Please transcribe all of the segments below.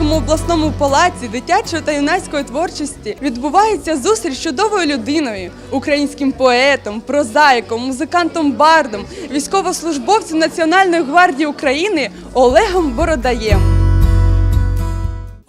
Чернігівському обласному палаці дитячої та юнацької творчості відбувається зустріч з чудовою людиною, українським поетом, прозаїком, музикантом бардом, військовослужбовцем Національної гвардії України Олегом Бородаєм.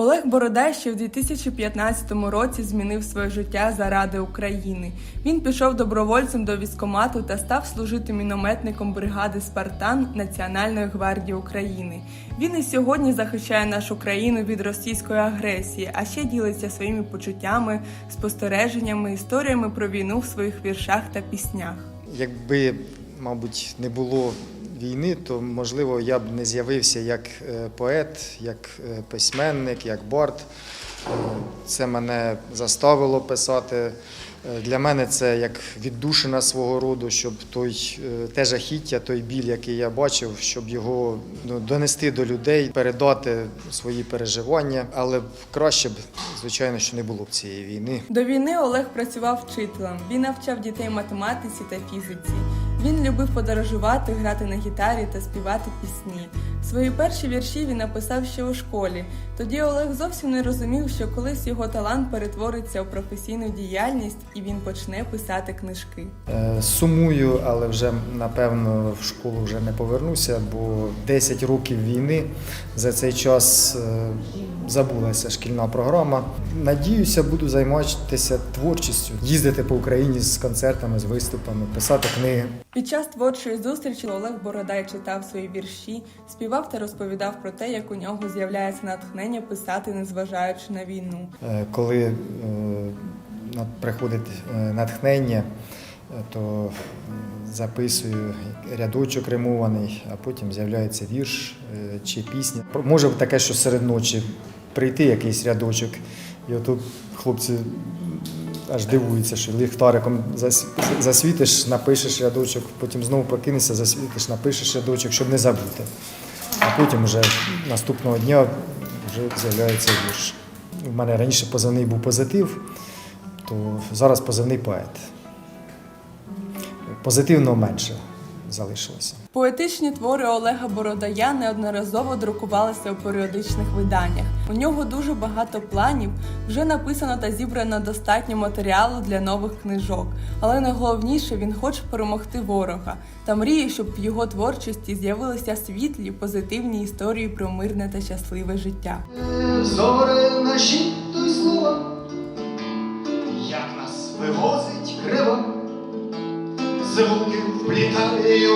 Олег Бородай ще в 2015 році змінив своє життя заради України. Він пішов добровольцем до військкомату та став служити мінометником бригади Спартан Національної гвардії України. Він і сьогодні захищає нашу країну від російської агресії, а ще ділиться своїми почуттями, спостереженнями, історіями про війну в своїх віршах та піснях. Якби, мабуть, не було війни, то можливо я б не з'явився як е, поет, як е, письменник, як бард. Е, Це мене заставило писати. Для мене це як віддушина свого роду, щоб той те жахіття, той біль, який я бачив, щоб його ну, донести до людей, передати свої переживання. Але краще б, звичайно, що не було б цієї війни. До війни Олег працював вчителем. Він навчав дітей математиці та фізиці. Він любив подорожувати, грати на гітарі та співати пісні. Свої перші вірші він написав ще у школі. Тоді Олег зовсім не розумів, що колись його талант перетвориться у професійну діяльність і він почне писати книжки. Е, Сумую, але вже напевно в школу вже не повернуся, бо 10 років війни за цей час е, забулася шкільна програма. Надіюся, буду займатися творчістю, їздити по Україні з концертами, з виступами, писати книги. Під час творчої зустрічі Олег Бородай читав свої вірші, співав та розповідав про те, як у нього з'являється натхнення писати, незважаючи на війну. Е, Коли е, приходить е, натхнення, то записую рядочок римований, а потім з'являється вірш чи пісня. Може таке, що серед ночі прийти якийсь рядочок, і отут хлопці аж дивуються, що ліхтариком засвітиш, напишеш рядочок, потім знову прокинешся, засвітиш, напишеш рядочок, щоб не забути. А потім вже наступного дня вже з'являється вірш. У мене раніше позивний був позитив, то зараз позивний поет. Позитивного менше залишилося. Поетичні твори Олега Бородая неодноразово друкувалися у періодичних виданнях. У нього дуже багато планів, вже написано та зібрано достатньо матеріалу для нових книжок. Але найголовніше він хоче перемогти ворога та мріє, щоб в його творчості з'явилися світлі, позитивні історії про мирне та щасливе життя. Зоре наші той слова, як нас вивозить крива, звуки вплітає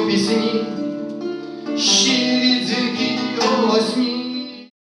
у